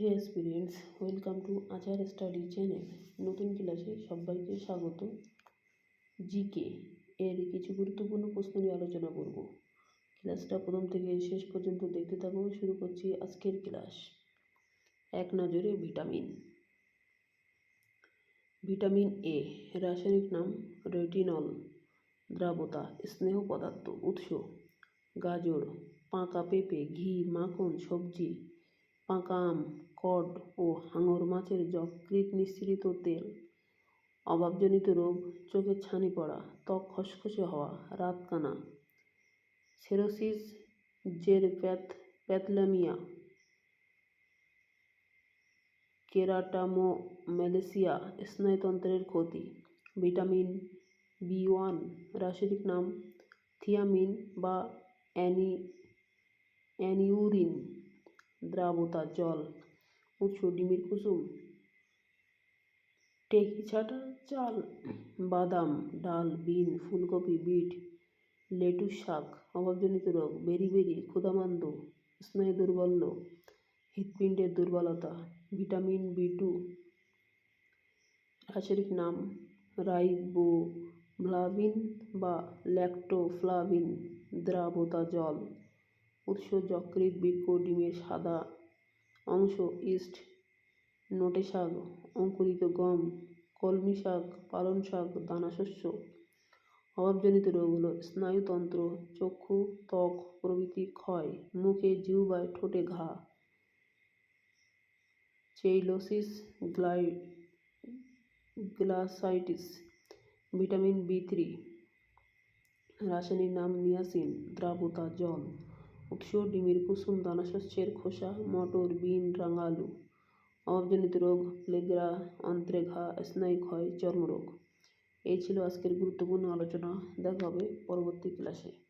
Hey students welcome to আচার study channel. নতুন ক্লাসে সবাইকে স্বাগত। জিকে এর কিছু গুরুত্বপূর্ণ প্রশ্ন নিয়ে আলোচনা করব। ক্লাসটা প্রথম থেকে শেষ পর্যন্ত দেখতে থাকো, শুরু করছি আজকের ক্লাস। এক নজরে ভিটামিন। ভিটামিন এ, রাসায়নিক নাম রেটিনল, দ্রাবতা, স্নেহ পদার্থ, উৎস, গাজর, পাকা পেঁপে, ঘি, মাখন, সবজি পাকা আম কড ও হাঙর মাছের যকৃৎ নিঃসৃত তেল। অভাবজনিত রোগ চোখের ছানি পড়া, ত্বক খসখসে হওয়া, রাত কানা। সেরোসিস, জের প্যাথ প্যাথল্যামিয়া কেরাটামো ম্যালেসিয়া স্নায়ুতন্ত্রের ক্ষতি। ভিটামিন বি ওয়ান, রাসায়নিক নাম, থিয়ামিন বা অ্যানি অ্যানিউরিন। দ্রাবতা, জল, উৎস, ডিমের কুসুম, টেকি ছাটা, চাল, বাদাম, ডাল, বিন, ফুলকপি, বিট, লেটুস শাক, অভাবজনিত রোগ বেরি বেরি ক্ষুধামান্দ স্নায়ু দুর্বল্য, হৃৎপিণ্ডের দুর্বলতা, ভিটামিন বি টু, রাসায়নিক নাম রাইবো রাইবোফ্লাভিন বা ল্যাক্টোফ্লাভিন, দ্রাবতা, জল। উৎস যকৃৎ বৃক্ক ডিমের সাদা অংশ, ইস্ট, নোটে শাক, অঙ্কুরিত গম, কলমি শাক, পালং শাক দানাশস্য অভাবজনিত রোগ হলো স্নায়ুতন্ত্র, চক্ষু, ত্বক, প্রভৃতি ক্ষয়, মুখে জিহ্বায় ঠোঁটে ঘা। চেইলোসিস, গ্লাই, গ্লাসাইটিস, ভিটামিন বি থ্রি, রাসায়নিক নাম নিয়াসিন, দ্রাবতা, জল। উৎস ডিমের কুসুম দানাশস্যের খোসা, মটর, বিন রাঙা আলু অভাবজনিত রোগ, লেগ্রা অন্ত্রে ঘা স্নায়ু ক্ষয় চর্মরোগ। এই ছিল আজকের গুরুত্বপূর্ণ আলোচনা। দেখা হবে পরবর্তী ক্লাসে।